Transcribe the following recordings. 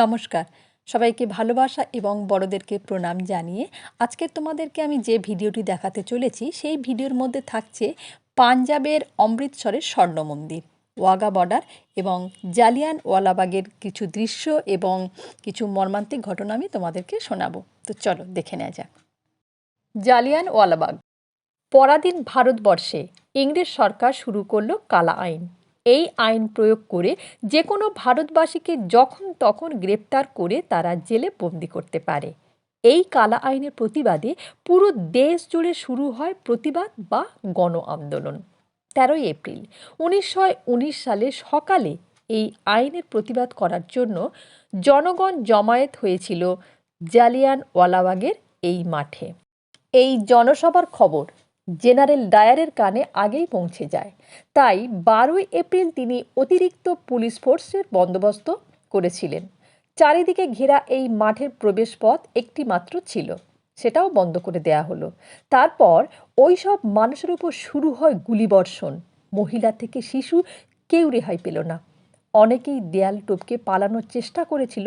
নমস্কার। সবাইকে ভালোবাসা এবং বড়দেরকে প্রণাম জানিয়ে আজকে তোমাদেরকে আমি যে ভিডিওটি দেখাতে চলেছি, সেই ভিডিওর মধ্যে থাকছে পাঞ্জাবের অমৃতসরের স্বর্ণ মন্দির, ওয়াগা বর্ডার এবং জালিয়ান ওয়ালাবাগের কিছু দৃশ্য এবং কিছু মর্মান্তিক ঘটনা আমি তোমাদেরকে শোনাবো। তো চলো দেখে নেওয়া যাক। জালিয়ান ওয়ালাবাগ, পরাধীন ভারতবর্ষে ইংরেজ সরকার শুরু করল কালা আইন। এই আইন প্রয়োগ করে যে কোনো ভারতবাসীকে যখন তখন গ্রেপ্তার করে তারা জেলে বন্দি করতে পারে। এই কালা আইনের প্রতিবাদে পুরো দেশ জুড়ে শুরু হয় প্রতিবাদ বা গণ আন্দোলন। তেরোই এপ্রিল, উনিশশো উনিশ সালে সকালে এই আইনের প্রতিবাদ করার জন্য জনগণ জমায়েত হয়েছিল জালিয়ান ওয়ালাবাগের এই মাঠে। এই জনসভার খবর জেনারেল ডায়ারের কানে আগেই পৌঁছে যায়। তাই বারোই এপ্রিল তিনি অতিরিক্ত পুলিশ ফোর্সের বন্দোবস্ত করেছিলেন। চারিদিকে ঘেরা এই মাঠের প্রবেশপথ একটি মাত্র ছিল, সেটাও বন্ধ করে দেয়া হলো। তারপর ওই সব মানুষের উপর শুরু হয় গুলিবর্ষণ। মহিলা থেকে শিশু কেউ রেহাই পেল না। অনেকেই দেয়াল টপকে পালানোর চেষ্টা করেছিল,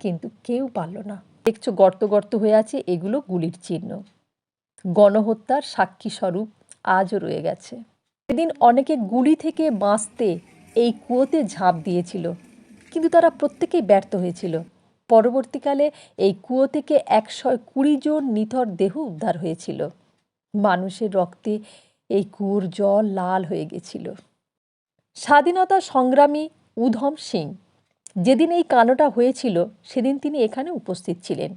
কিন্তু কেউ পারল না। দেখছ গর্ত গর্ত হয়ে আছে, এগুলো গুলির চিহ্ন। গণহত্যার সাক্ষী স্বরূপ আজও রয়ে গেছে। সেদিন অনেকে গুলি থেকে বাঁচতে এই কুয়োতে ঝাঁপ দিয়েছিল, কিন্তু তারা প্রত্যেকেই ব্যর্থ হয়েছিল। পরবর্তীকালে এই কুয়ো থেকে একশো কুড়ি জন নিথর দেহ উদ্ধার হয়েছিল। মানুষের রক্তে এই কুয়োর জল লাল হয়ে গেছিল। স্বাধীনতা সংগ্রামী উধম সিং, যেদিন এই কাণ্ডটা হয়েছিল, সেদিন তিনি এখানে উপস্থিত ছিলেন।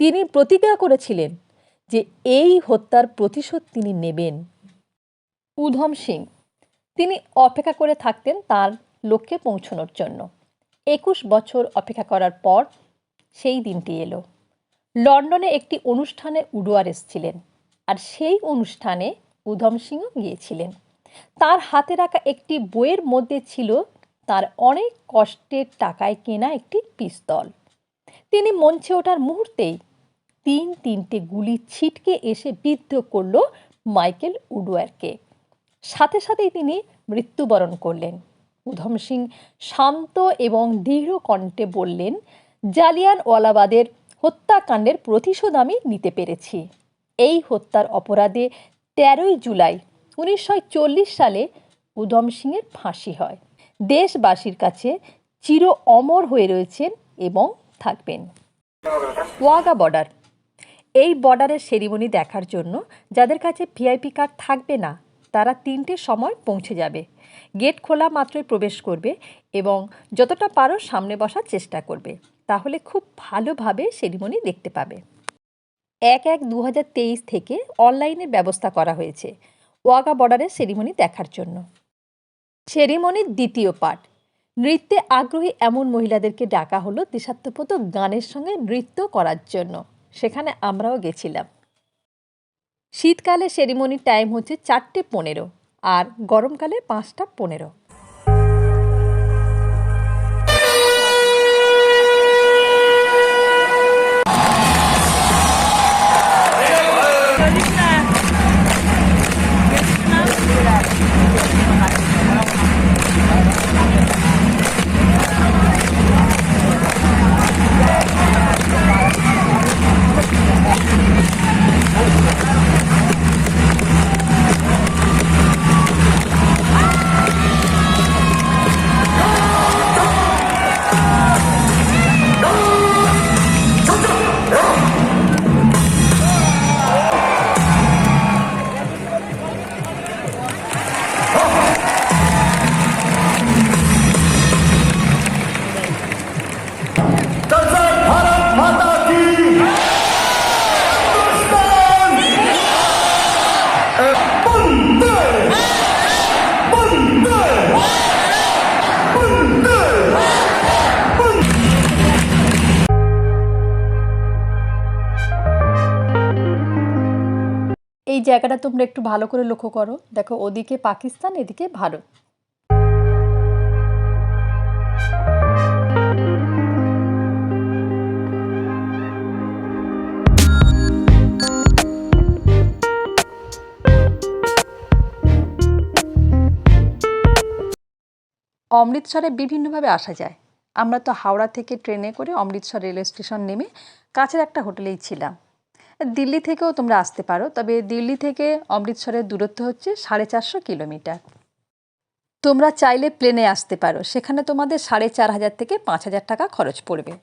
তিনি প্রতিজ্ঞা করেছিলেন যে এই হত্যার প্রতিশোধ তিনি নেবেন। উধম সিং, তিনি অপেক্ষা করে থাকতেন তার লক্ষ্যে পৌঁছানোর জন্য। একুশ বছর অপেক্ষা করার পর সেই দিনটি এলো। লন্ডনে একটি অনুষ্ঠানে উডোয়ার এসেছিলেন আর সেই অনুষ্ঠানে উধম সিংও গিয়েছিলেন। তার হাতে রাখা একটি বইয়ের মধ্যে ছিল তার অনেক কষ্টের টাকায় কেনা একটি পিস্তল। তিনি মঞ্চে ওঠার মুহূর্তেই তিন তিনটে গুলি ছিটকে এসে বিদ্ধ করল মাইকেল উডওয়ারকে। সাথে সাথেই তিনি মৃত্যুবরণ করলেন। উধম সিং শান্ত এবং দৃঢ় কণ্ঠে বললেন জালিয়ান ওয়ালাবাদের হত্যাকাণ্ডের প্রতিশোধ আমি নিতে পেরেছি। এই হত্যার অপরাধে তেরোই জুলাই উনিশশো চল্লিশ সালে উধম সিংয়ের ফাঁসি হয়। দেশবাসীর কাছে চির অমর হয়ে রয়েছেন এবং থাকবেন। ওয়াগা বর্ডার এই বর্ডারের সেরিমনি দেখার জন্য যাদের কাছে ভিআইপি কার্ড থাকবে না, তারা তিনটে সময় পৌঁছে যাবে। গেট খোলা মাত্রই প্রবেশ করবে এবং যতটা পারো সামনে বসার চেষ্টা করবে, তাহলে খুব ভালোভাবে সেরিমনি দেখতে পাবে। এক এক দু থেকে অনলাইনের ব্যবস্থা করা হয়েছে ওয়াগা বর্ডারের সেরিমনি দেখার জন্য। সেরিমনির দ্বিতীয় পার্ট, নৃত্যে আগ্রহী এমন মহিলাদেরকে ডাকা হলো দেশাত্মবোধক গানের সঙ্গে নৃত্য করার জন্য। সেখানে আমরাও গেছিলাম। শীতকালে সেরিমনির টাইম হচ্ছে চারটে পনেরো আর গরমকালে পাঁচটা পনেরো। जय এই জায়গাটা তোমরা একটু ভালো করে লক্ষ্য করো। দেখো, ওদিকে পাকিস্তান, এদিকে ভারত। অমৃতসরে বিভিন্নভাবে আসা যায়। আমরা তো হাওড়া থেকে ট্রেনে করে অমৃতসর রেল স্টেশন নেমে কাছের একটা হোটেলেই ছিলাম। দিল্লি থেকেও তোমরা আসতে পারো, তবে দিল্লি থেকে অমৃতসরের দূরত্ব হচ্ছে সাড়ে চারশো কিলোমিটার। তোমরা চাইলে প্লেনে আসতে পারো, সেখানে তোমাদের সাড়ে চার হাজার থেকে পাঁচ হাজার টাকা খরচ পড়বে।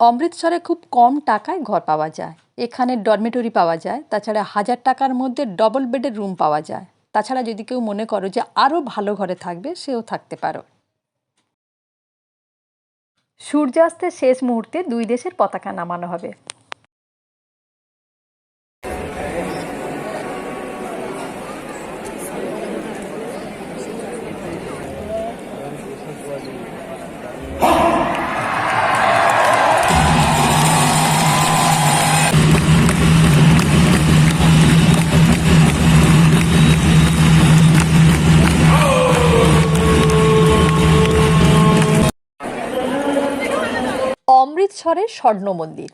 অমৃতসরে খুব কম টাকায় ঘর পাওয়া যায়, এখানে ডরমেটরি পাওয়া যায়, তাছাড়া হাজার টাকার মধ্যে ডবল বেডের রুম পাওয়া যায়। তাছাড়া যদি কেউ মনে করো যে আরও ভালো ঘরে থাকবে, সেও থাকতে পারো। সূর্যাস্তের শেষ মুহূর্তে দুই দেশের পতাকা নামানো হবে। অমৃতসরের স্বর্ণ মন্দির।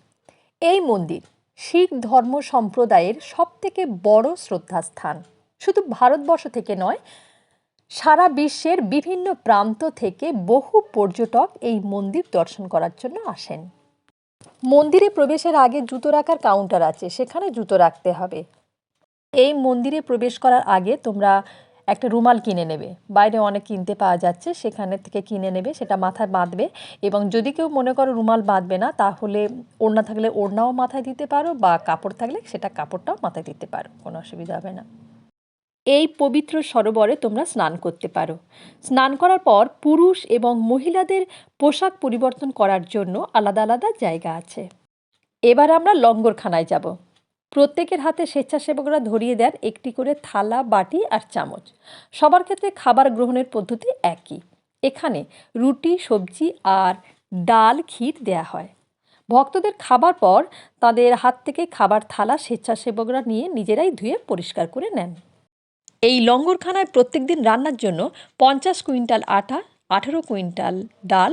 এই মন্দির শিখ ধর্ম সম্প্রদায়ের সবথেকে বড় শ্রদ্ধাস্থান। শুধু ভারতবর্ষ থেকে নয়, সারা বিশ্বের বিভিন্ন প্রান্ত থেকে বহু পর্যটক এই মন্দির দর্শন করার জন্য আসেন। মন্দিরে প্রবেশের আগে জুতো রাখার কাউন্টার আছে, সেখানে জুতো রাখতে হবে। এই মন্দিরে প্রবেশ করার আগে তোমরা একটা রুমাল কিনে নেবে। বাইরে অনেক কিনতে পাওয়া যাচ্ছে, সেখানে থেকে কিনে নেবে, সেটা মাথায় বাঁধবে এবং যদি কেউ মনে করো রুমাল বাঁধবে না, তাহলে ওড়না থাকলে ওড়নাও মাথায় দিতে পারো বা কাপড় থাকলে সেটা কাপড়টাও মাথায় দিতে পারো, কোনো অসুবিধা হবে না। এই পবিত্র সরোবরে তোমরা স্নান করতে পারো। স্নান করার পর পুরুষ এবং মহিলাদের পোশাক পরিবর্তন করার জন্য আলাদা আলাদা জায়গা আছে। এবার আমরা লঙ্গরখানায় যাব। প্রত্যেকের হাতে স্বেচ্ছাসেবকরা ধরিয়ে দেন একটি করে থালা, বাটি আর চামচ। সবার ক্ষেত্রে খাবার গ্রহণের পদ্ধতি একই। এখানে রুটি, সবজি আর ডাল, ক্ষীর দেয়া হয়। ভক্তদের খাবার পর তাদের হাত থেকে খাবার থালা স্বেচ্ছাসেবকরা নিয়ে নিজেরাই ধুয়ে পরিষ্কার করে নেন। এই লঙ্গরখানায় প্রত্যেক দিন রান্নার জন্য পঞ্চাশ কুইন্টাল আটা, আঠেরো কুইন্টাল ডাল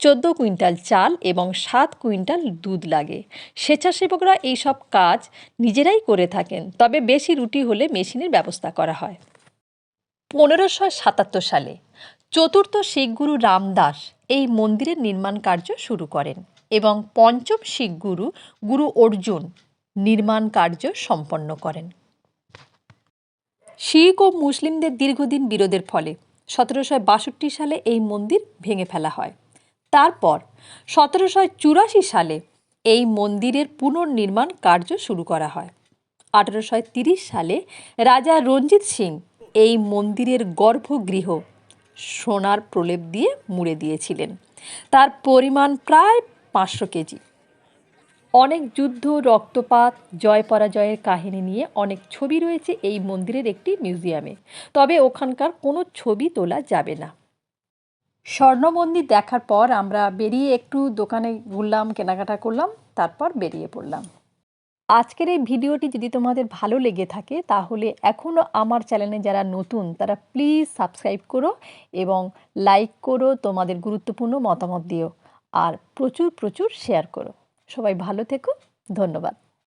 চোদ্দ কুইন্টাল চাল এবং সাত কুইন্টাল দুধ লাগে। স্বেচ্ছাসেবকরা এইসব কাজ নিজেরাই করে থাকেন, তবে বেশি রুটি হলে মেশিনের ব্যবস্থা করা হয়। পনেরোশো সাতাত্তর সালে চতুর্থ শিখ গুরু রামদাস এই মন্দিরের নির্মাণ কার্য শুরু করেন এবং পঞ্চম শিখ গুরু গুরু অর্জুন, নির্মাণ কার্য সম্পন্ন করেন। শিখ ও মুসলিমদের দীর্ঘদিন বিরোধের ফলে সতেরোশো বাষট্টি সালে এই মন্দির ভেঙে ফেলা হয়। তারপর সতেরোশো চুরাশি সালে এই মন্দিরের পুনর্নির্মাণ কার্য শুরু করা হয়। আঠেরোশো সালে রাজা রঞ্জিত সিং এই মন্দিরের গর্ভগৃহ সোনার প্রলেপ দিয়ে মুড়ে দিয়েছিলেন। তার পরিমাণ প্রায় পাঁচশো কেজি। অনেক যুদ্ধ, রক্তপাত, জয় পরাজয়ের কাহিনী নিয়ে অনেক ছবি রয়েছে এই মন্দিরের একটি মিউজিয়ামে। তবে ওখানকার কোনো ছবি তোলা যাবে না। স্বর্ণ মন্দির দেখার পর আমরা বেরিয়ে একটু দোকানে ঘুরলাম, কেনাকাটা করলাম, তারপর বেরিয়ে পড়লাম। আজকের এই ভিডিওটি যদি তোমাদের ভালো লেগে থাকে, তাহলে এখনও আমার চ্যানেলে যারা নতুন, তারা প্লিজ সাবস্ক্রাইব করো এবং লাইক করো, তোমাদের গুরুত্বপূর্ণ মতামত দিও, আর প্রচুর প্রচুর শেয়ার করো। সবাই ভালো থেকো, ধন্যবাদ।